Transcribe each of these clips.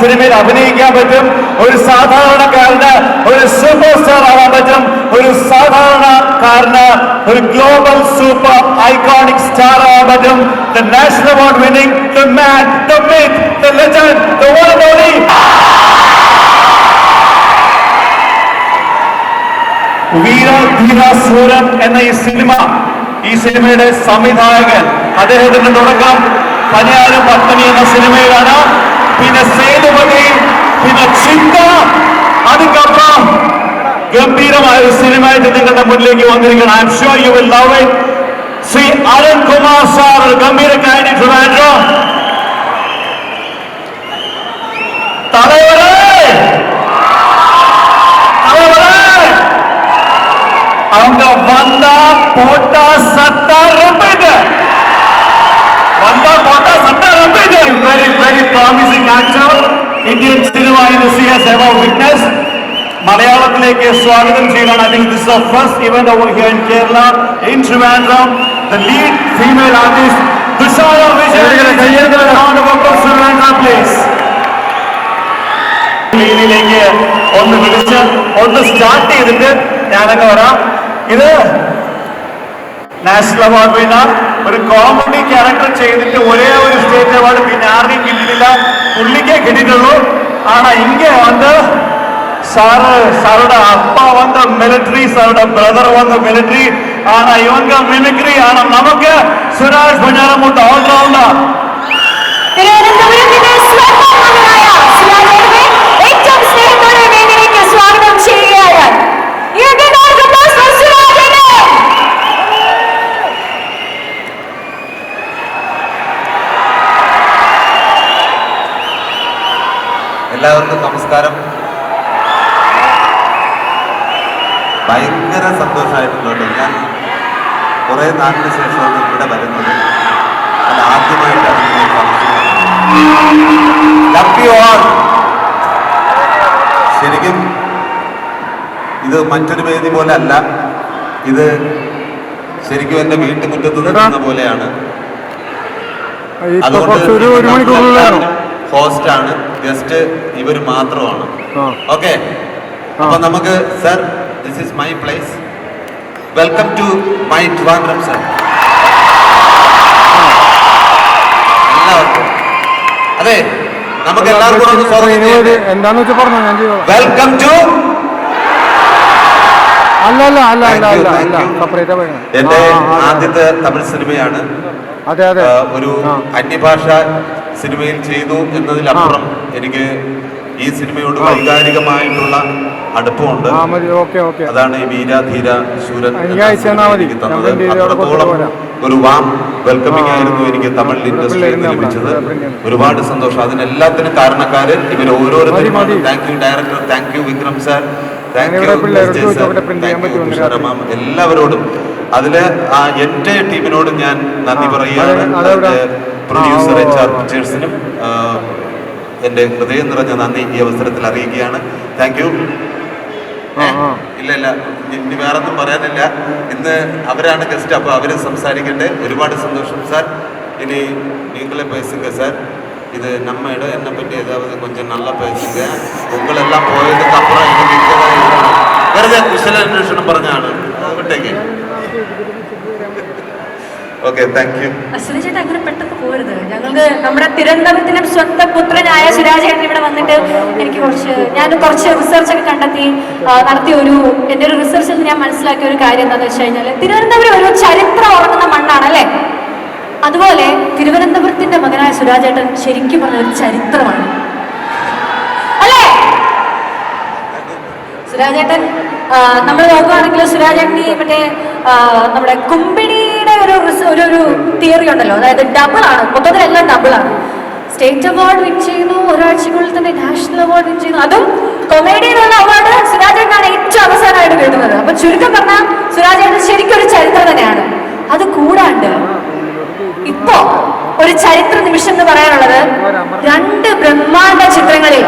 സിനിമയിൽ അഭിനയിക്കാൻ പറ്റും. ഒരു സാധാരണക്കാരന് ഒരു സൂപ്പർ സ്റ്റാർ ആവാൻ പറ്റും. ഒരു സാധാരണക്കാരന് ഒരു ഗ്ലോബൽ സൂപ്പർ ഐക്കോണിക് സ്റ്റാർ ആവാൻ പറ്റും. The national award winning the man the myth the legend the one Veera only Sooran എന്ന ഈ സിനിമ ഈ സിനിമയുടെ സംവിധായകൻ. അദ്ദേഹത്തിന്റെ തുടക്കം. പനിയാരം പത്മനി എന്ന സിനിമയിലാണ്. പിന്നെ സേതുപതി പിന്നെ ചിന്ത അതുക്കപ്പുറം ഗംഭീരമായ ഒരു സിനിമയായിട്ട് നിങ്ങളുടെ മുന്നിലേക്ക് വന്നിരിക്കണം I am sure you will love it Shri Arun Kumar sir ഒരു ഗംഭീര കാര്യം ട്രിവാൻഡ്രോ തലവരെ തലവരെ அவங்க வந்தா போட்டா சத்தா ரொம்பிட்டு வந்தா போட்டா சத்தா very, very promising actor. Indian cinema industry has ever witnessed. മലയാളത്തിലേക്ക് സ്വാഗതം ചെയ്യലാണ് I think this first event over here in Kerala in Trivandrum the lead female artist Thushara Vijay ഒന്ന് വിളിച്ച് ഒന്ന് സ്റ്റാർട്ട് ചെയ്തിട്ട് ഞാനൊക്കെ വരാം. ഇത് നാഷണൽ അവാർഡ് വിന്നർ ഒരു കോമഡി ക്യാരക്ടർ ചെയ്തിട്ട് ഒരേ ഒരു സ്റ്റേറ്റ് അവാർഡ് പിന്നെ ആരുടെയും കിട്ടിയിട്ടില്ല. പുള്ളിക്കേ കിട്ടിയിട്ടുള്ളൂ. ആണാ ഇങ്ങനെ വന്ന് സാറ് സാറുടെ അപ്പ വന്ന മിലിറ്ററി സാറുടെ ബ്രദർ വന്ന മിലിറ്ററി ആണ ഇവങ്ക മിമിക്രി ആണ്. നമുക്ക് സുരാജ് ബജാറമുണ്ട് ഓൾറൗണ്ടർ തിരുവനന്തപുരത്തിന്റെ സ്വന്തം മകനായ സുരാജേട്ടനെ ഏറ്റവും സ്നേഹത്തോടെ വേദിയിലേക്ക് സ്വാഗതം ചെയ്യുകയാണ് You can all applause for സുരാജേട്ടൻ. എല്ലാവർക്കും നമസ്കാരം. ഭയങ്കര സന്തോഷമായിട്ടുണ്ട് ഞാൻ കുറേ നാളിന് ശേഷമാണ് ഇവിടെ വരുന്നത്. അത് ആദ്യമായിട്ടാണ്. ശരിക്കും ഇത് മറ്റൊരു വേദി പോലെ അല്ല. ഇത് ശരിക്കും എന്റെ വീട്ടുമുറ്റത്ത് നിൽക്കുന്ന പോലെയാണ്. അതുകൊണ്ട് കുറച്ച് ജസ്റ്റ് ഇവർ മാത്രമാണ്. ഓക്കെ അപ്പൊ നമുക്ക് sir this is my place welcome to my Trivandrum sir എല്ലാവർക്കും. അതെ നമുക്ക് എല്ലാവർക്കും ഒന്ന് സ്വാഗതം. എന്താന്ന് വെച്ചാൽ പറഞ്ഞു ഞാൻ വെൽക്കം ടു അല്ല അല്ല അല്ല അല്ല Thank അല്ല. അല്ല സെപ്പറേറ്റ് പറയുന്നത് എന്റെ. ആദ്യത്തെ തമിഴ് സിനിമയാണ്. അതെ അതെ. ഒരു അന്യഭാഷ സിനിമയിൽ ചെയ്തു എന്നതിലപ്പുറം എനിക്ക് ഈ സിനിമയോട് വൈകാരികമായിട്ടുള്ള അടുപ്പമുണ്ട്. അതാണ് ഈ വീര ധീര ശൂരൻ എനിക്ക്. തന്നത്. അത്രത്തോളം ഒരു വാം വെൽക്കമിംഗ് ആയിരുന്നു എനിക്ക് തമിഴ് ഇൻഡസ്ട്രിയിൽ നിന്ന് ലഭിച്ചത്. ഒരുപാട് സന്തോഷം. അതിനെല്ലാത്തിനും കാരണക്കാര് ഇവർ ഓരോരുത്തരും. Thank you director thank you Vikram sir thank you thank you തുഷാരമാം എല്ലാവരോടും അതിൽ ആ എന്റെ ടീമിനോട് ഞാൻ നന്ദി പറയുകയാണ്? പ്രൊഡ്യൂസർ എച്ച് ആർ പിക്ചേഴ്സിനും എൻ്റെ ഹൃദയം നിറഞ്ഞ നന്ദി ഈ അവസരത്തിൽ അറിയിക്കുകയാണ് താങ്ക് യു ആ ആ ഇല്ല ഇല്ല ഇനി- ഇനി വേറെ ഒന്നും പറയാനില്ല ഇന്ന് അവരാണ് ഗസ്റ്റ് അപ്പോൾ അവർ സംസാരിക്കട്ടെ ഒരുപാട് സന്തോഷം സാർ ഇനി நீங்களே பேசுங்க சார் இது நம்ம இடம் என்னை பற்றி ஏதாவது கொஞ்சம் நல்லா பேசுங்க உங்களெல்லாம் போயதுக்கு அப்புறம் எனக்கு இங்கே தான் இருக்கணும் വെറുതെ കുശല അന്വേഷണം പറഞ്ഞാണ് അത് വിട്ടേക്ക് നടത്തിയ ഒരു എന്റെ ഒരു റിസർച്ചിൽ ഞാൻ മനസ്സിലാക്കിയ ഒരു കാര്യം എന്താണെന്ന് വെച്ച് കഴിഞ്ഞാൽ തിരുവനന്തപുരം ഒരു ചരിത്രം ഉറങ്ങുന്ന മണ്ണാണ് അല്ലേ? അതുപോലെ തിരുവനന്തപുരത്തിന്റെ മകനായ സുരാജേട്ടൻ ശരിക്കും പറഞ്ഞ ഒരു ചരിത്രമാണ്. അല്ലേ? സുരാജേട്ടൻ നമ്മൾ നോക്കുകയാണെങ്കിൽ സുരാജേട്ടൻ മറ്റേ നമ്മുടെ കുമ്പിടിയുടെ ഒരു ഒരു തിയറി ഉണ്ടല്ലോ. അതായത് ഡബിൾ ആണ്. മൊത്തത്തിലെല്ലാം ഡബിൾ ആണ്. സ്റ്റേറ്റ് അവാർഡ് വിൻ ചെയ്യുന്നു. ഒരാഴ്ചക്കുള്ളിൽ തന്നെ നാഷണൽ അവാർഡ് വിൻ ചെയ്യുന്നു. അതും കൊമേഡിയിലുള്ള അവാർഡ് സുരാജേട്ടനാണ് ഏറ്റവും അവസാനമായിട്ട് കിട്ടുന്നത്. അപ്പൊ ചുരുക്കം പറഞ്ഞാൽ സുരാജേട്ടൻ ശരിക്കും ഒരു ചരിത്രം തന്നെയാണ്. അത് കൂടാണ്ട് ഇപ്പോ ഒരു ചരിത്ര നിമിഷം എന്ന് പറയാനുള്ളത് രണ്ട് ബ്രഹ്മാണ്ഡ ചിത്രങ്ങളിൽ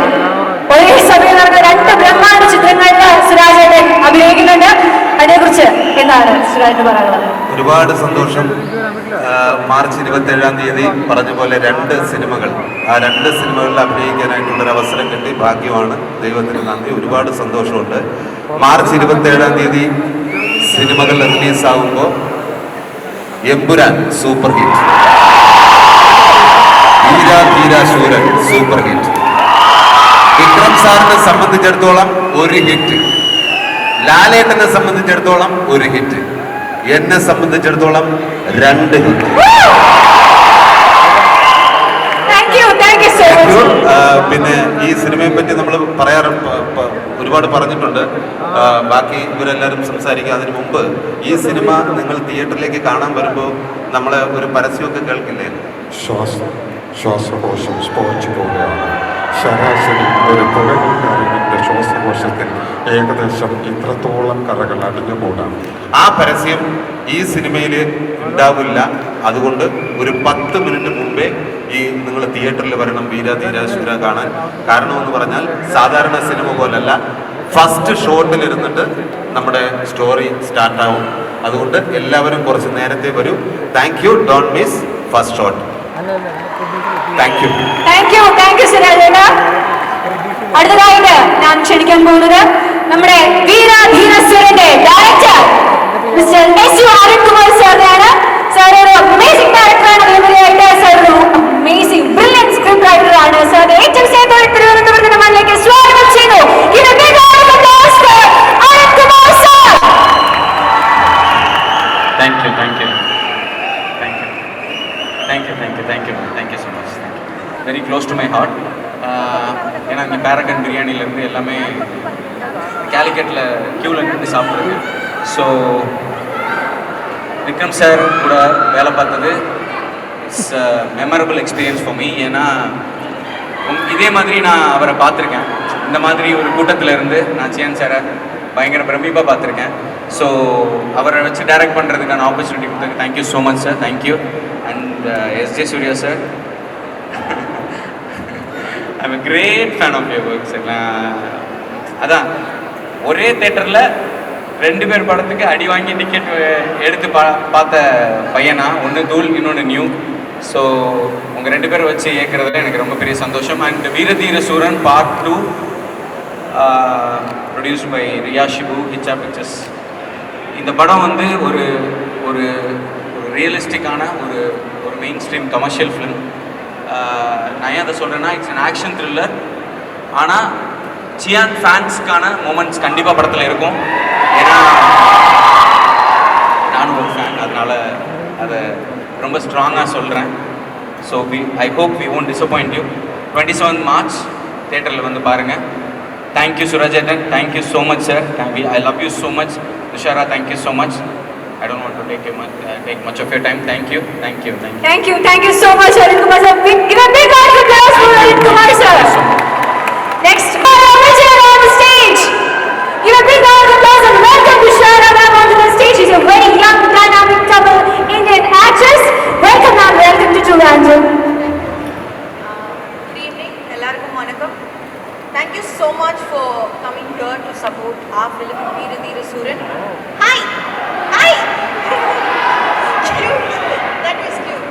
ഒരേ സമയം നടന്ന രണ്ട് ബ്രഹ്മാണ്ഡ ചിത്രങ്ങളിൽ സുരാജേട്ടൻ അഭിനയിക്കുന്നുണ്ട്. അതിനെക്കുറിച്ച് എന്താണ് പറയാനുള്ളത് ഒരുപാട് സന്തോഷം. മാർച്ച് ഇരുപത്തി ഏഴാം തീയതി പറഞ്ഞ പോലെ രണ്ട് സിനിമകൾ. ആ രണ്ട് സിനിമകളിൽ അഭിനയിക്കാനായിട്ടുള്ള ഒരു അവസരം കിട്ടി. ഭാഗ്യമാണ്. ദൈവത്തിന് നന്ദി. ഒരുപാട് സന്തോഷമുണ്ട്. മാർച്ച് ഇരുപത്തി ഏഴാം തീയതി സിനിമകൾ റിലീസാകുമ്പോൾ Empuraan super hit. Dheera super hit. Vikram സാറിനെ സംബന്ധിച്ചിടത്തോളം ഒരു ഹിറ്റ്. ലാലേട്ടനെ സംബന്ധിച്ചിടത്തോളം ഒരു ഹിറ്റ്. എന്നെ സംബന്ധിച്ചിടത്തോളം രണ്ട് ഹിറ്റ്. പിന്നെ ഈ സിനിമയെ പറ്റി നമ്മൾ പറയാറ് ഒരുപാട് പറഞ്ഞിട്ടുണ്ട്. ബാക്കി ഇവരെല്ലാവരും സംസാരിക്കുക അതിനു മുമ്പ് ഈ സിനിമ നിങ്ങൾ തിയേറ്ററിലേക്ക് കാണാൻ വരുമ്പോൾ നമ്മൾ ഒരു പരസ്യമൊക്കെ കേൾക്കില്ലേ? ശ്വാസം ശ്വാസകോശം സ്പോഞ്ച് പോലെയാണ് ശരാശരി ഒരു പുകവലിക്കാരന്റെ ശ്വാസകോശത്തിൽ ഏകദേശം ഇത്രത്തോളം കറകൾ അടിഞ്ഞുകൂടാം ആ പരസ്യം ഈ സിനിമയിൽ ഉണ്ടാവില്ല. അതുകൊണ്ട് ഒരു പത്ത് മിനിറ്റ് മുമ്പേ ഈ നിങ്ങൾ തിയേറ്ററിൽ വരണം വീര ധീര ശൂര കാണാൻ. കാരണം എന്ന് പറഞ്ഞാൽ സാധാരണ സിനിമ പോലല്ല. ഫസ്റ്റ് ഷോട്ടിൽ ഇരുന്നിട്ട് നമ്മുടെ സ്റ്റോറി സ്റ്റാർട്ടാവും. അതുകൊണ്ട് എല്ലാവരും കുറച്ച് നേരത്തെ വരും. Thank you don't miss first shot thank you thank you thank you അടുത്തതായിട്ട് ഞാൻ ക്ഷണിക്കാൻ പോകുന്നത് നമ്മുടെ വീരാധീരസ്വരന്റെ director mister S U Arunkumar സാറിനെയാണ് sir ഒരു അമേസിംഗ് ഡയറക്ടറാണ് അതിലുപരിയായിട്ട് സാർ ഒരു അമേസിംഗ് ബ്രില്യൻ സ്ക്രിപ്റ്റ് റൈറ്റർ ആണ് സാർ ഏറ്റവും സേഫ് തിരുവനന്തപുരത്തിന്റെ മണ്ണിലേക്ക് സ്വാഗതം ചെയ്തു Give a big round of applause for Arunkumar sir Thank you, thank you. Thank you. Thank you, thank you, thank you, thank you so much. Thank you. Very close to my heart. ஏன்னா இந்த பேரகன் பிரியாணிலேருந்து எல்லாமே கேலிக்கட்டில் க்யூவில் நின்று சாப்பிட்றது. So Vikram sir கூட வேலை பார்த்தது. It's memorable experience for me ஏன்னா இதே மாதிரி நான் அவரை பார்த்துருக்கேன். இந்த மாதிரி ஒரு கூட்டத்தில் இருந்து நான் சியான் சாரை பயங்கர பிரமிப்பாக பார்த்துருக்கேன். ஸோ அவரை வச்சு டைரக்ட் பண்ணுறதுக்கான ஆப்பர்ச்சுனிட்டி கொடுத்ததுக்கு thank you so much sir thank you and S J Suriya sir I'm a great fan of your works அதான் ஒரே தேட்டரில் ரெண்டு பேர் படத்துக்கு அடி வாங்கி டிக்கெட் எடுத்து பா பார்த்த பையனா? ஒன்று தூள் இன்னொன்று நியூ ஸோ உங்கள் ரெண்டு பேரை வச்சு இயக்குறதுல எனக்கு ரொம்ப பெரிய சந்தோஷம். அண்ட் வீரதீர சூரன் part two produce by Riya Shibu ஹிச்சா pictures இந்த படம் வந்து ஒரு ஒரு ஒரு ரியலிஸ்டிக்கான ஒரு ஒரு மெயின் ஸ்ட்ரீம் கமர்ஷியல் ஃபிலிம் நான் ஏன் அதை சொல்கிறேன்னா இட்ஸ் அன் ஆக்ஷன் த்ரில்லர் ஆனால் சியான் ஃபேன்ஸ்க்கான மூமெண்ட்ஸ் கண்டிப்பாக படத்தில் இருக்கும். ஏன்னா நானும் ஒரு ஃபேன் அதனால் அதை ரொம்ப ஸ்ட்ராங்காக சொல்கிறேன் so we I hope we won't disappoint you twenty seven March தேட்டரில் வந்து பாருங்கள் thank you சுரஜேட்டன் thank you so much sir I love you so much Thushara thank you so much I don't want to take, much, uh, take much of your time. Thank you. Thank you. Thank you. Thank you. Thank you so much, Harin Kumar sir. Big, give a big round of applause for Harin Kumar sir. So Next, Ramachandra on the stage. Give a big round of applause and welcome to Shara on the stage. She's a very young, dynamic, double Indian actress. Welcome, ma'am. Welcome to Juranjan. Uh, good evening. Ellarkum vanakkam. Thank you so much for coming here to support our film, Veera Dheera Suran. Hi. That That was cute.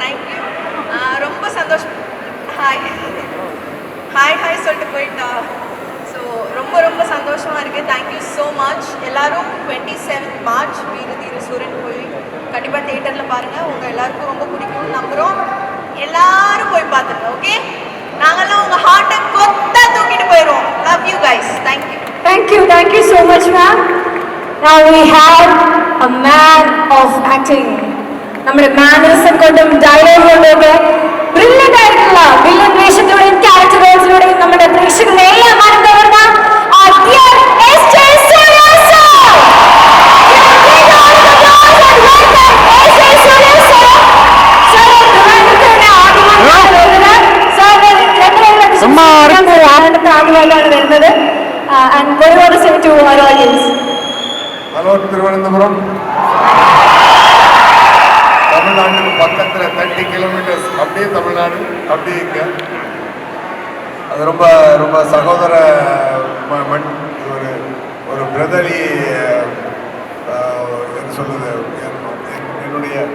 Thank you. Uh, ரொம்ப சந்தோஷம். Hi hi hi சொல்லிட்டு போயிட்டா. So ரொம்ப ரொம்ப சந்தோஷமாக இருக்குது thank you so much எல்லாரும் twenty seventh March Veera Dheera Sooran போய் கண்டிப்பாக தேட்டரில் பாருங்கள் உங்கள் எல்லாருக்கும் ரொம்ப பிடிக்கும். நம்புகிறோம் எல்லாரும் போய் பார்த்துங்க ஓகே நாங்கெல்லாம் உங்கள் ஹார்ட்டை கொத்தா தூக்கிட்டு போயிடுவோம். Love you guys thank you Thank you, thank you so much ma'am. Now we have a man of acting. നമ്മുടെ മാനറിസം കൊണ്ടും ഡയലോഗ് കൊണ്ടും ഒക്കെ ബ്രില്യന്റ് ആയിട്ടുള്ള വില്ലൻ വേഷത്തിലൂടെയും ക്യാരക്ടർ റോൾസിലൂടെയും നമ്മുടെ പ്രേക്ഷകരെ എല്ലാം ട്രിവാൻഡ്രത്തിന്റെ ആദ്യമായിട്ടാണ് വരുന്നത്. And what do you want to hello Thiruvananthapuram. தமிழ்நாட்டுக்கு பக்கத்தில் தேர்ட்டி கிலோமீட்டர்ஸ் அப்படியே தமிழ்நாடு அப்படியே இங்க. அது ரொம்ப ரொம்ப சகோதர ம- மண் ஒரு ஒரு பிரதலி சொல்லுது என்னுடைய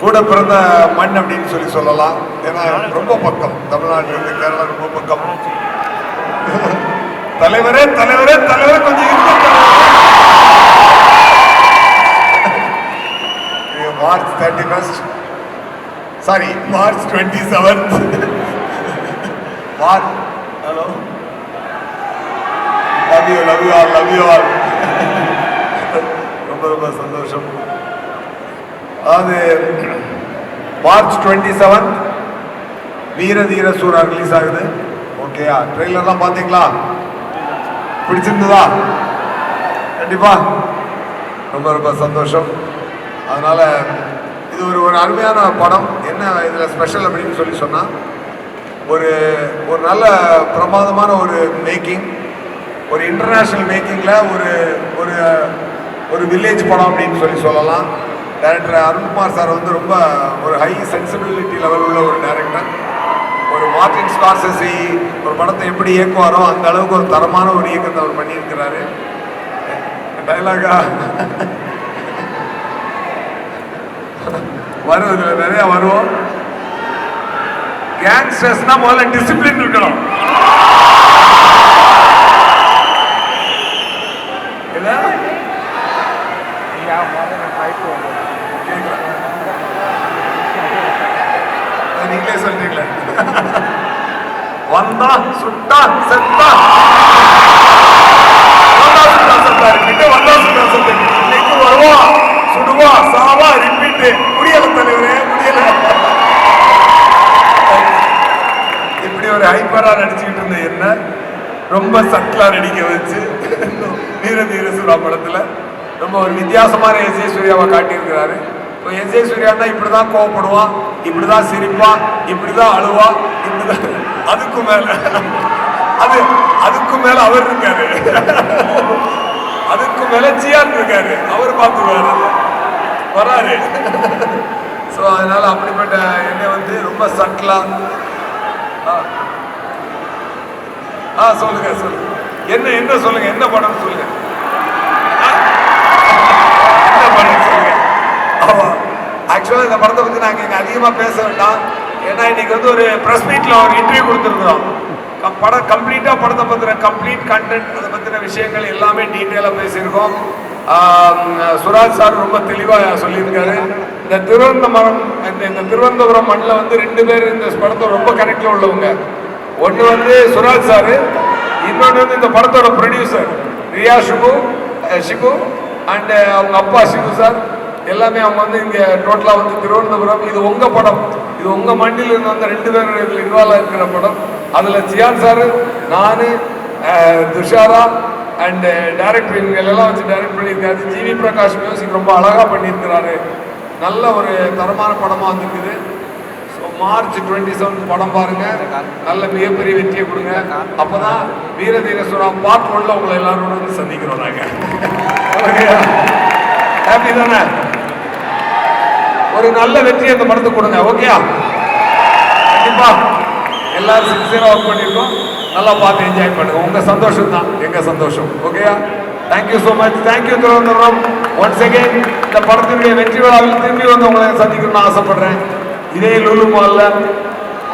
கூட பிறந்த மண் அப்படின்னு சொல்லி சொல்லலாம். ஏன்னா ரொம்ப பக்கம். தமிழ்நாட்டிலிருந்து கேரளா ரொம்ப பக்கம். தலைவரே தலைவரே தலைவரே கொஞ்சம் இருங்க தலைவரே. March thirty first sorry March twenty seventh March hello love you love you all love you all ரொம்ப ரொம்ப சந்தோஷம். அதாவது மார்ச் டுவெண்ட்டி செவன்த் வீர தீர சூரா ரிலீஸ் ஆகுது ஓகேயா ட்ரெயிலர்லாம் பார்த்தீங்களா பிடிச்சிருந்ததா? கண்டிப்பா. ரொம்ப ரொம்ப சந்தோஷம். அதனால இது ஒரு ஒரு அருமையான படம். என்ன இதில் ஸ்பெஷல் அப்படின்னு சொல்லி சொன்னால் ஒரு ஒரு நல்ல பிரமாதமான ஒரு மேக்கிங் ஒரு இன்டர்நேஷ்னல் மேக்கிங்கில் ஒரு ஒரு ஒரு வில்லேஜ் படம் அப்படின்னு சொல்லி சொல்லலாம். டேரக்டர் அருண்குமார் சார் வந்து ரொம்ப ஒரு ஹை சென்சிபிலிட்டி லெவல் உள்ள ஒரு டேரக்டர் ஒரு மார்டின் ஸ்கார்சசி ஒரு படத்தை எப்படி இயக்குவாரோ அந்த அளவுக்கு ஒரு தரமான ஒரு இயக்கத்தை அவர் பண்ணியிருக்கிறாரு. டைலாகா வரும் இதுல நிறைய வருவோம் கேங்ஸ்டர்ஸ்னா முதல்ல டிசிப்ளின் இருக்கணும். நீங்களே சொல்றீங்களே. வந்தா சுட்டா செத்தா. வந்தா சுட்டா செத்தா. கிட்ட வந்தா சுட்டா செத்தா. இன்னைக்கு வருவா. சுடுவா சாவா ரிப்பீட் முடியல தலைவரே முடியல. இப்படி ஒரு ஹைப்பரா நடிச்சுக்கிட்டு இருந்த என்ன ரொம்ப சட்டிலா நடிக்க வச்சு வீர தீர சூரா படத்துல ரொம்ப ஒரு வித்தியாசமான எஸ் ஏ சூர்யாவை காட்டியிருக்கிறாரு. இப்போ எஸ் ஏ சூர்யா தான் இப்படி தான் கோவப்படுவான் இப்படி தான் சிரிப்பான் இப்படி தான் அழுவான் இப்படி தான் அதுக்கு மேல அது அதுக்கு மேல அவர் இருக்காரு. அதுக்கு மேல இருக்காரு. அவர் பார்த்துருவாரு வராரு. ஸோ அதனால அப்படிப்பட்ட என்னை வந்து ரொம்ப சட்டலா ஆ. சொல்லுங்க சொல்லுங்க. என்ன என்ன சொல்லுங்க என்ன படம் சொல்லுங்க? ஆ? என்ன படம் சொல்லுங்க? ஆக்சுவலாக இந்த படத்தை பற்றி நாங்கள் இங்கே அதிகமாக பேச வேண்டாம். ஏன்னா இன்னைக்கு வந்து ஒரு ப்ரெஸ் மீட்டில் ஒரு இன்டர்வியூ கொடுத்துருக்குறோம். படம் கம்ப்ளீட்டாக படத்தை பற்றின கம்ப்ளீட் கண்டென்ட் அதை பற்றின விஷயங்கள் எல்லாமே டீட்டெயிலாக பேசியிருக்கோம். சுராஜ் சார் ரொம்ப தெளிவாக சொல்லியிருக்காரு. இந்த திருவனந்தபுரம் இந்த இந்த திருவனந்தபுரம் மண்ணில் வந்து ரெண்டு பேர் இந்த படத்தை ரொம்ப கனெக்டில் உள்ளவங்க. ஒன்று வந்து சுராஜ் சார் இன்னொன்று வந்து இந்த படத்தோட ப்ரொடியூசர் ரியா ஷிபு ஷிபு அண்டு அவங்க அப்பா ஷிபு சார். எல்லாமே அவங்க வந்து இங்கே டோட்டலாக வந்து திருவனந்தபுரம். இது உங்கள் படம். இது உங்கள் மண்ணில் இருந்து ரெண்டு பேர் இதில் இன்வால்வ் இருக்கிற படம். அதில் ஜியான் சார் நான் துஷாரா அண்ட் டைரக்டர் இவங்க எல்லாம் வச்சு டைரக்ட் பண்ணியிருக்காரு. ஜிவி பிரகாஷ் மியூசிக் ரொம்ப அழகாக பண்ணியிருக்கிறாரு. நல்ல ஒரு தரமான படமாக வந்துருக்குது. ஸோ மார்ச் டுவெண்ட்டி செவன் படம் பாருங்க. நல்ல மிகப்பெரிய வெற்றியை கொடுங்க. அப்போ தான் வீரதீரஸ்வரா பார்ட் ஒன்ல உங்களை எல்லாரோட வந்து சந்திக்கிறோம் நாங்கள் ஹாப்பி தானே? ஒரு நல்ல வெற்றி அந்த படத்துக்கு கொடுங்க. ஓகேயா? கண்டிப்பா. எல்லாரும் சின்சியராக ஒர்க் பண்ணியிருக்கோம் நல்லா பார்த்து என்ஜாய் பண்ணுவோம் உங்கள் சந்தோஷம் தான். எங்கள் சந்தோஷம். ஓகேயா thank you so much thank you Thiruvananthapuram once again இந்த படத்தினுடைய வெற்றி விழாவில் திரும்பி வந்து உங்களை சந்திக்கணும்னு ஆசைப்படுறேன். இதே லூலு மாலில்.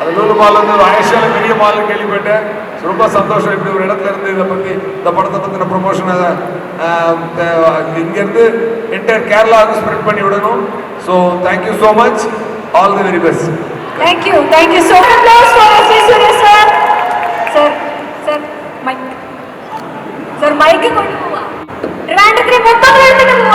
அது லூலு மால் வந்து ஒரு ஆயிஷால பெரிய மால்னு கேள்விப்பட்டேன். ரொம்ப சந்தோஷம். இப்படி ஒரு இடத்துல இருந்து இதை பற்றி இந்த படத்தை பற்றின ப்ரொமோஷனை இங்கேருந்து என்டையர் கேரளாவுக்கு ஸ்ப்ரெட் பண்ணி விடணும். So thank you so much all the very best Thank you. Thank you so much. Applause for S.V. Surya sir. Sir, sir, mic. Sir, mic ಕೊಡಿ ಮೂವ. ಟ್ರಿವಾಂಡ್ರಕ್ಕೆ ಮೊತ್ತ ಹೇಳ್ತೀನಿ ಮೂವ.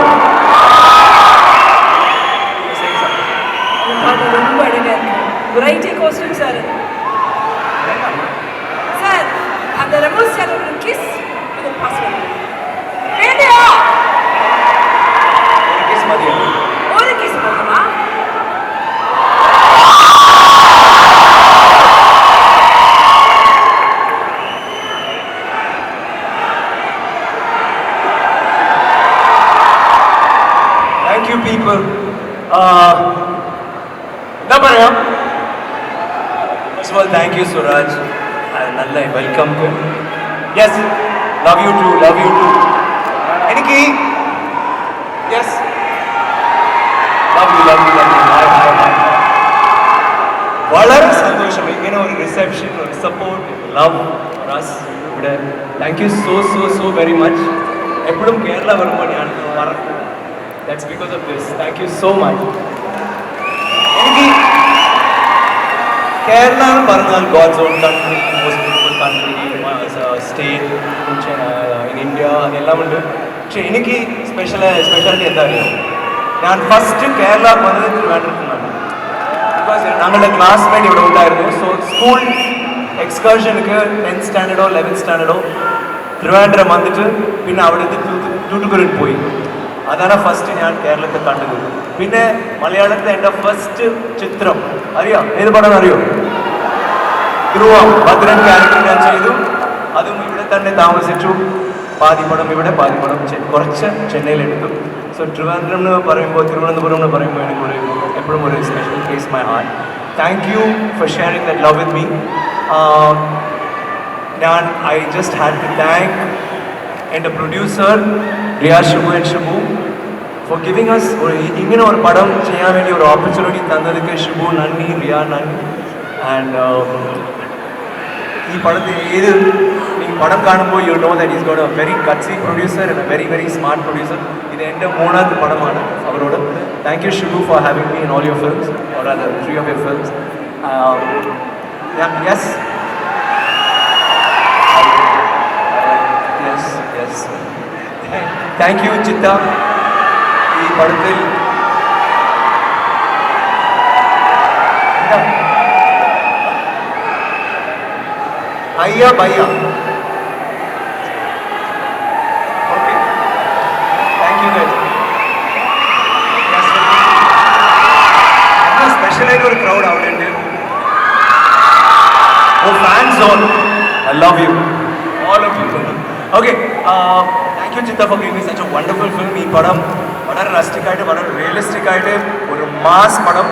നല്ല welcome yes love you too love you too എനിക്ക് yes love വളരെ സന്തോഷം. ഇങ്ങനെ ഒരു റിസപ്ഷൻ ഒരു സപ്പോർട്ട് ലവ് റസ് ഇവിടെ. Thank you so so so very much എപ്പോഴും കേരള വരുമ്പോൾ ഞാൻ മറക്കും that's because of this thank you so much എനിക്ക് കേരള എന്ന് പറഞ്ഞാൽ God's own country most beautiful country state India എല്ലാം ഉണ്ട്. പക്ഷെ എനിക്ക് സ്പെഷ്യൽ സ്പെഷ്യാലിറ്റി എന്താ അറിയാം? ഞാൻ ഫസ്റ്റ് കേരള വന്നത് ട്രിവാൻഡ്രത്തുനിന്നാണ് ബിക്കോസ് ഞങ്ങളുടെ ക്ലാസ്മേറ്റ് ഇവിടെ ഉണ്ടായിരുന്നു. സോ സ്കൂൾ എക്സ്കർഷനുക്ക് ടെൻത്ത് സ്റ്റാൻഡേർഡോ ലെവൻത്ത് സ്റ്റാൻഡേർഡോ തിരുവനന്തപുരം വന്നിട്ട് പിന്നെ അവിടുത്തെ ട്യൂട്ടുകുരിൽ പോയി. അതാണ് ഫസ്റ്റ് ഞാൻ കേരളത്തിൽ കണ്ടത് പിന്നെ മലയാളത്തെ എന്റെ ഫസ്റ്റ് ചിത്രം. അറിയാം? ഏത് പടം അറിയോ? ധ്രുവം. ഭദ്രൻ ക്യാരക്ടർ ഞാൻ ചെയ്തു. അതും ഇവിടെ തന്നെ താമസിച്ചു. പാതിപ്പടം ഇവിടെ പാതിപ്പടം കുറച്ച് ചെന്നൈയിലെടുത്തു. സോ ട്രിവാൻഡ്രം എന്ന് പറയുമ്പോൾ തിരുവനന്തപുരം എന്ന് പറയുമ്പോൾ എനിക്ക് ഒരു എപ്പോഴും ഒരു special place my heart thank you for sharing that love with me ഞാൻ I just had to thank എന്റെ producer Riya Shibu and Shibu for giving us ഒരു ഇങ്ങനെ ഒരു പടം ചെയ്യാൻ വേണ്ടി ഒരു ഓപ്പർച്യൂണിറ്റി തന്നതൊക്കെ ഷിബു നന്ദി റിയ നന്ദി ആൻഡ് ഈ പടത്തിൽ ഏത് ഈ പടം കാണുമ്പോൾ you know that is God a very കച്ചി producer and a very very smart producer ഇത് എൻ്റെ മൂന്നാമത്തെ പടമാണ് അവരോട് thank you Shibu for having me in all your films or are three of your films yes yes yes thank you Chithha படத்தில் ஐயா பையா okay thank you guys என்ன ஸ்பெஷலாக ஒரு க்ரௌட் அவனுண்டு ஓ fans all I love you all of you okay thank you Chithha for giving me such a wonderful film ఈ పడం ആയിട്ട് ഒരു മാസ് പടം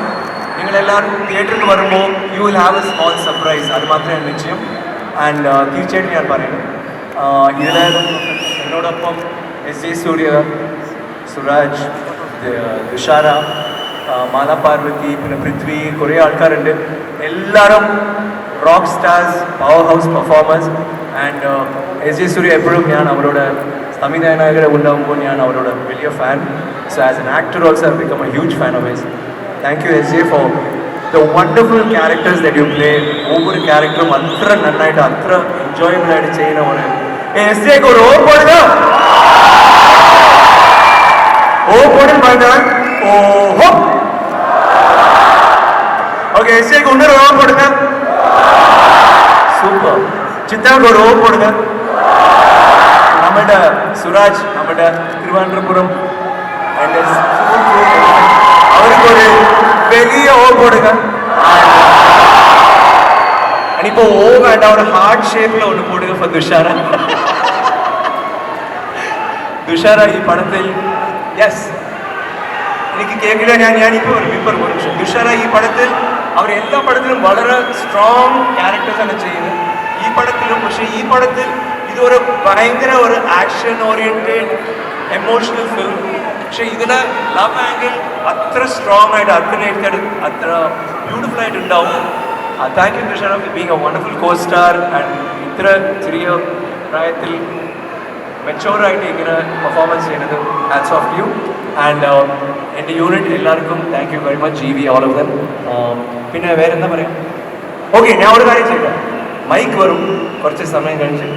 നിങ്ങളെല്ലാവരും തിയേറ്ററിൽ വരുമ്പോൾ you will have a small surprise അത് മാത്രമേ നിശ്ചയം. ആൻഡ് തീർച്ചയായിട്ടും ഞാൻ പറയുന്നു ഇതിലായിരുന്നു എന്നോടൊപ്പം എസ് ജെ സൂര്യ സുരാജ് തുഷാര മാല പാർവതി പിന്നെ പൃഥ്വി കുറേ ആൾക്കാരുണ്ട്. എല്ലാവരും rock stars power house performance and S J Suriya എപ്പോഴും ഞാൻ അവരോട് സംവിധായകനാകരെ ഉണ്ടാകുമ്പോൾ ഞാൻ അവരോട് വലിയ fan so as an actor also I become a huge fan of his thank you S J for the wonderful characters that you play ഒവ്വൊരു ക്യാരക്ടറും അത്ര നന്നായിട്ട് അത്ര എൻജോയബിൾ ആയിട്ട് ചെയ്യുന്ന പോലെ എസ് ജെക്ക് ഒരു ഓ പോടുക ഓ പോടും പറഞ്ഞാൽ ഓഹോ ஓகே எஸ்ஏக்கு இன்னொரு ஓ போடுங்க சூப்பர் சித்தாவுக்கு ஒரு ஓ போடுங்க നമ്മുടെ സുരാജ് നമ്മുടെ തിരുവനന്തപുരം എൻ്റെ അവർക്കൊരു വലിയ ഓ കൊടുക്ക ഇനിയിപ്പോ ഓ വേണ്ട ഒരു ഹാർട്ട് ഷേപ്പിൽ ഒന്ന് കൊടുക്ക for തുഷാര തുഷാര ഈ പടത്തിൽ യെസ് എനിക്ക് കേൾക്കില്ല ഞാൻ ഞാനിപ്പോൾ ഒരു വിപ്പർ ഒരു നിമിഷം തുഷാര ഈ പടത്തിൽ അവർ എല്ലാ പടത്തിലും വളരെ സ്ട്രോങ് ക്യാരക്ടേഴ്സ് ആണ് ചെയ്യുന്നത് ഈ പടത്തിലും പക്ഷേ ഈ പടത്തിൽ ഇതൊരു ഭയങ്കര ഒരു ആക്ഷൻ ഓറിയന്റഡ് എമോഷണൽ ഫിലിം പക്ഷെ ഇതിലെ ലവ് ആംഗിൾ അത്ര സ്ട്രോങ് ആയിട്ട് അഭിനയിക്കാൻ അത്ര ബ്യൂട്ടിഫുൾ ആയിട്ട് ഉണ്ടാവും. Thank you Krishna being a wonderful costar and ഇത്ര ചെറിയ പ്രായത്തിൽ മെച്ചോറായിട്ട് ഇങ്ങനെ പെർഫോമൻസ് ചെയ്യുന്നത് ഹാറ്റ്സ് ഓഫ് യു ആൻഡ് എന്റെ യൂണിറ്റ് എല്ലാവർക്കും thank you very much G V all of them പിന്നെ വേറെന്താ പറയാം? ഓക്കെ ഞാൻ ഒരു കാര്യം ചെയ്യാം മൈക്ക് വരും കുറച്ച് സമയം കഴിഞ്ഞ്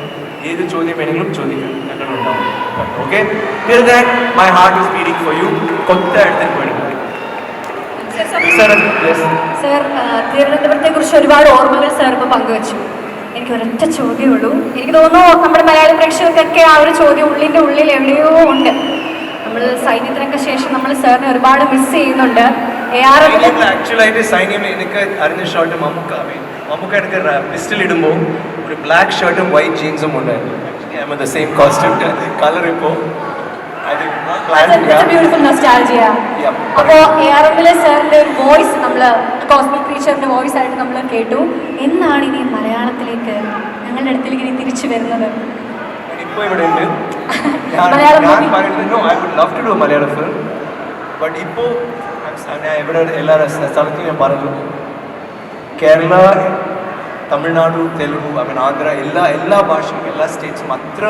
ഏത് ചോദ്യം വേണമെങ്കിലും ചോദിക്കാം. ഞങ്ങളുണ്ടാവും okay my heart is feeling for you കൊത്ത എടുത്തിട്ട് പോയിട്ട് സാർ തിരുവനന്തപുരത്തെ കുറിച്ച് ഒരുപാട് ഓർമ്മകൾ സാർ ഇപ്പോൾ പങ്കുവച്ചു. എനിക്ക് ഒരൊറ്റ ചോദ്യമുള്ളൂ എനിക്ക് തോന്നുന്നു നമ്മുടെ മലയാളി പ്രേക്ഷകർക്കൊക്കെ ആ ഒരു ചോദ്യം ഉള്ളിന്റെ ഉള്ളിൽ എവിടെയോ ഉണ്ട്. നമ്മൾ സൈന്യത്തിനൊക്കെ ശേഷം നമ്മൾ സാറിനെ ഒരുപാട് മിസ് ചെയ്യുന്നുണ്ട്. ആക്ച്വലായിട്ട് സൈന്യം എനിക്ക് അറിഞ്ഞ ഷോട്ട് മമ്മൂക്ക മമ്മൂക്ക എനിക്ക് പിസ്റ്റൽ ഇടുമ്പോൾ ഒരു ബ്ലാക്ക് ഷർട്ടും വൈറ്റ് ജീൻസും ഉണ്ടായിരുന്നു ദ സെയിം കോസ്റ്റ്യൂം കളർ ഇപ്പോൾ. അപ്പോ സാറിന്റെ ഒരു വോയിസ് കോസ്മിക് ക്രീച്ചറിന്റെ വോയിസ് ആയിട്ട് നമ്മൾ കേട്ടു. എന്നാണ് ഇനി മലയാളത്തിലേക്ക് ഞങ്ങളുടെ അടുത്തേക്ക് ഇനി തിരിച്ചു വരുന്നത്? ഇപ്പോൾ ഇവിടെ ഉണ്ട്. ഞാൻ മലയാളം ഞാൻ പറയുന്നത് no I would love to do Malayalam film but ഇപ്പോൾ ഞാൻ ഇവിടെ എല്ലാ സ്ഥലത്തും ഞാൻ പറഞ്ഞു കേരള തമിഴ്നാട് തെലുഗു ഐ മീൻ ആന്ധ്ര എല്ലാ എല്ലാ ഭാഷയും എല്ലാ സ്റ്റേറ്റ്സും അത്ര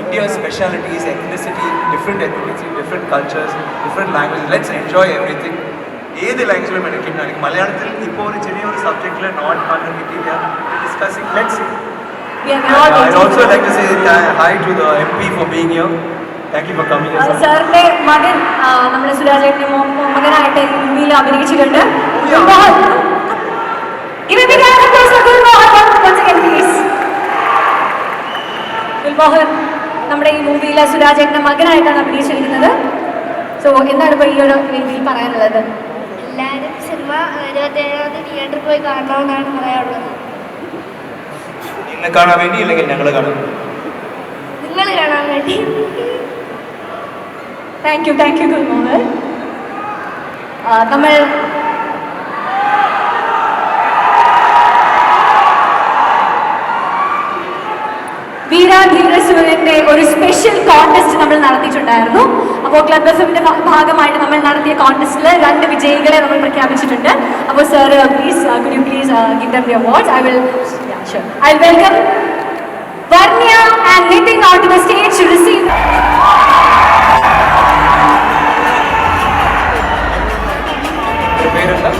India specialities ethnicity different ethnicity different cultures different language let's enjoy everything ഏത് ലാംഗ്വേജിലും എടുക്കുന്നതാണെങ്കിൽ മലയാളത്തിൽ ഇപ്പോൾ ഒരു ചെറിയൊരു സബ്ജക്റ്റിൽ നോട്ട് കിട്ടിയില്ല discussing let's waiting. also like to say uh, hi to the MP for being here. Thank you for coming sir. സാറിന്റെ മകൻ ആ, നമ്മുടെ സുരാജേട്ടന്റെ മകനായിട്ട് ഇന്ത്യയിൽ അഭിനയിച്ചിട്ടുണ്ട്. ഗുൽമോഹൻ. Give a big round of applause for ഗുൽമോഹൻ once- once again, please. ഗുൽമോഹൻ നമ്മുടെ ഈ മൂവിയിലെ സുരാജന്റെ മകനായിട്ടാണ് അഭിനയിച്ചിരിക്കുന്നത്. So എന്താണ് ഇപ്പൊ ഈ ഒരു രീതിയിൽ പറയാനുള്ളത്? എല്ലാവരും സിനിമ ഇരുപത്തേഴാം തീയതി തിയേറ്ററിൽ പോയി കാണണമെന്നാണ് പറയാനുള്ളത്. നിന്നെ കാണാൻ വേണ്ടി ഇല്ലെങ്കിൽ ഞങ്ങൾ കാണും നിങ്ങൾ കാണാൻ വേണ്ടി. Thank you thank you Gulmohan ആ, നമ്മൾ ഒരു സ്പെഷ്യൽ കോൺടെസ്റ്റ് നമ്മൾ നടത്തിയിട്ടുണ്ടായിരുന്നു. അപ്പോൾ ക്ലബ് എഫ് ഭാഗമായിട്ട് നമ്മൾ നടത്തിയ കോൺടെസ്റ്റിൽ രണ്ട് വിജയികളെ നമ്മൾ പ്രഖ്യാപിച്ചിട്ടുണ്ട്. അപ്പോൾ sir please could please give them I will I welcome Varnya and Nithin out to the stage receive പേരെന്താ?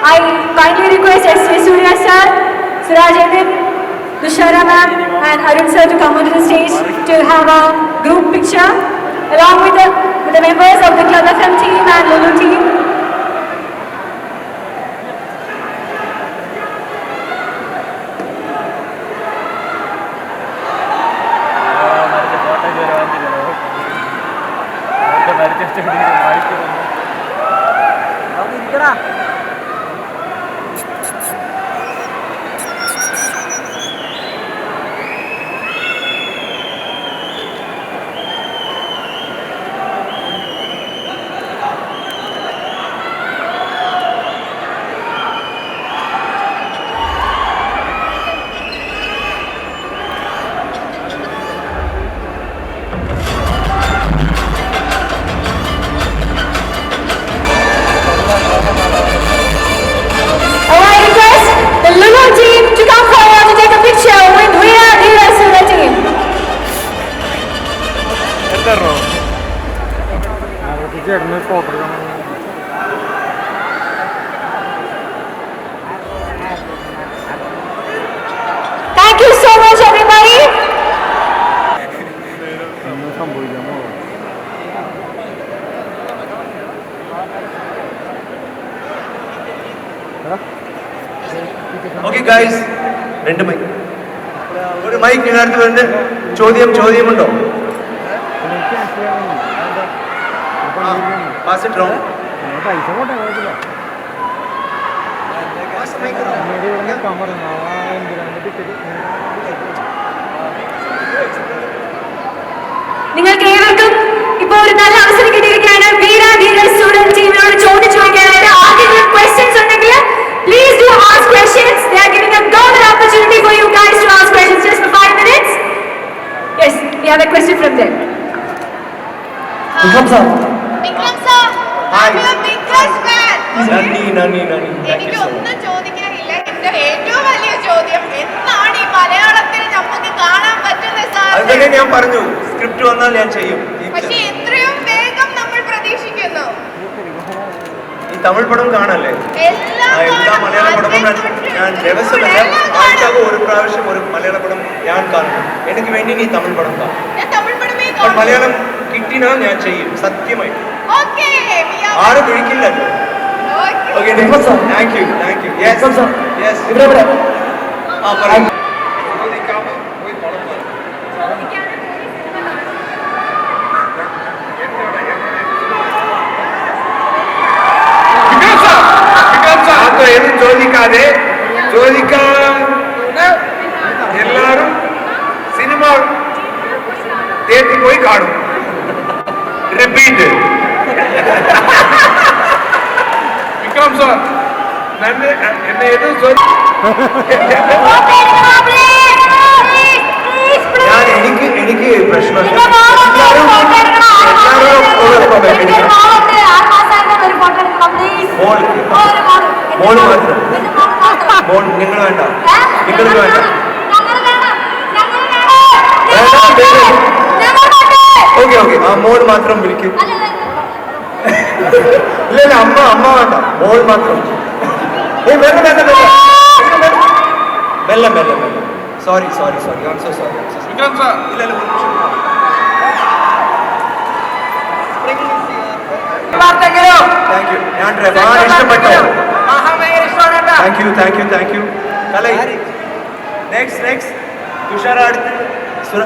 I kindly request S.V. Surya sir, Suraj Edith, Dushara ma'am and Arun sir to come onto the stage to have a group picture along with the, with the members of the Club FM team and Lulu team. ചേട്ടന് photo Thank you so much, everybody. സംഭവിക്കാൻ പോകും okay guys രണ്ട് mic ഒരു mic വരുന്നുണ്ട്. ചോദ്യം ചോദ്യമുണ്ടോ എനിക്ക് actually pass it wrong പൈസ പോട്ടെ കുഴപ്പമില്ല. നിങ്ങൾക്ക് ഏവർക്കും ഇപ്പൊ ഒരു നല്ല അവസരം കിട്ടിയിരിക്കുകയാണ് വീര ധീര സ്റ്റുഡന്റ് ടീമിനോട് ചോദിച്ചു ചോദിക്കാനായിട്ട് ആദ്യം ക്വസ്റ്റ്യൻസ് ഉണ്ടെങ്കിൽ please do ask questions they are giving a golden opportunity for you guys to ask questions just for 5 minutes yes we have a question from them Vikram sir Vikram നന്ദി നന്ദി നന്ദി എനിക്ക് ഒന്നും ചോദിക്കാനില്ല. എന്റെ ഏറ്റവും വലിയ ചോദ്യം എന്താണ് ഈ മലയാളത്തിൽ നമുക്ക് കാണാൻ പറ്റുന്നത് തന്നെ ഞാൻ പറഞ്ഞു. സ്ക്രിപ്റ്റ് വന്നാൽ ഞാൻ ചെയ്യും. പക്ഷേ എത്രയും വേഗം നമ്മൾ പ്രതീക്ഷിക്കുന്നു. ഈ തമിഴ് പടം കാണല്ലേ? എല്ലാം മലയാള പടവും ഞാൻ ദിവസമല്ല ആഴ്ചക്ക് ഒരു പ്രാവശ്യം ഒരു മലയാള പടം ഞാൻ കാണും. എനിക്ക് വേണ്ടി നീ തമിഴ് പടം കാണും. മലയാളം കിട്ടിനാൽ ഞാൻ ചെയ്യും സത്യമായി Okay, we are- ആരും വിളിക്കില്ലല്ലോ Okay. Okay thank you thank you yes yes ആ പറയൂ അത് എന്ന് ചോദിക്കാതെ ചോദിക്കാൻ എല്ലാരും സിനിമ തിയേറ്ററിൽ പോയി കാണും റിപ്പീറ്റ് വിക്രം സാർ നന്നെ എന്നെ ഏത് ഞാൻ എനിക്ക് എനിക്ക് എനിക്ക് മോൾ മാത്രം. മോൾ നിങ്ങൾ വേണ്ട. നിങ്ങൾക്ക് വേണ്ട. Okay okay. ആ മോൾ മാത്രം വിളിക്കും. ഇല്ല അമ്മ അമ്മ വേണ്ട. മോൾ മാത്രം. ഏയ് വേണ്ട വേണ്ട വേണ്ട. ಮೆಲ್ಲ ಮೆಲ್ಲ ಮೆಲ್ಲ sorry sorry sorry am so sorry Vikram sir ಇಲ್ಲ ಇಲ್ಲ ಒಂದು ನಿಮಿಷ ಥ್ಯಾಂಕ್ ಯು ಯಾನ್ರೆ ಭಾಳ ಇಷ್ಟಪಟ್ಟೆ thank you thank you thank you ಕಲೆ ನೆಕ್ಸ್ಟ್ ನೆಕ್ಸ್ಟ್ ತುಷಾರ ಆಡ್ತೀನಿ ಸುರ